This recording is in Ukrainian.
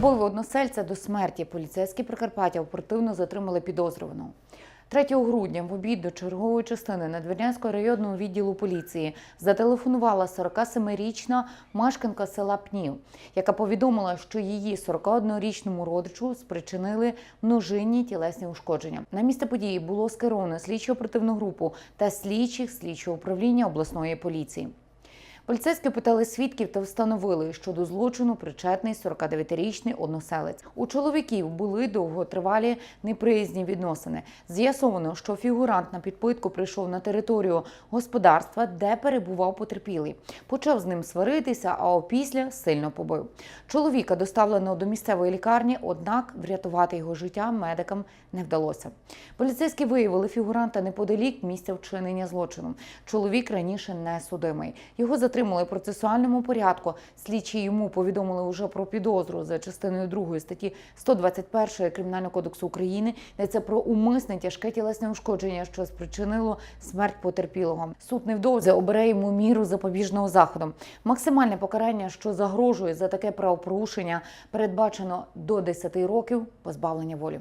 Побив односельця до смерті. Поліцейські Прикарпаття оперативно затримали підозрюваного. 3 грудня в обід до чергової частини Надвірнянського районного відділу поліції зателефонувала 47-річна мешканка села Пнів, яка повідомила, що її 41-річному родичу спричинили множинні тілесні ушкодження. На місце події було скеровано слідчо оперативну групу та слідчих слідчого управління обласної поліції. Поліцейські питали свідків та встановили, що до злочину причетний 49-річний односелець. У чоловіків були довготривалі неприязні відносини. З'ясовано, що фігурант на підпитку прийшов на територію господарства, де перебував потерпілий. Почав з ним сваритися, а опісля сильно побив. Чоловіка доставлено до місцевої лікарні, однак врятувати його життя медикам не вдалося. Поліцейські виявили фігуранта неподалік місця вчинення злочину. Чоловік раніше не судимий. Його затримали в процесуальному порядку. Слідчі йому повідомили уже про підозру за частиною 2 статті 121 Кримінального кодексу України. Йдеться про умисне тяжке тілесне ушкодження, що спричинило смерть потерпілого. Суд невдовзі обере йому міру запобіжного заходу. Максимальне покарання, що загрожує за таке правопорушення, передбачено до 10 років позбавлення волі.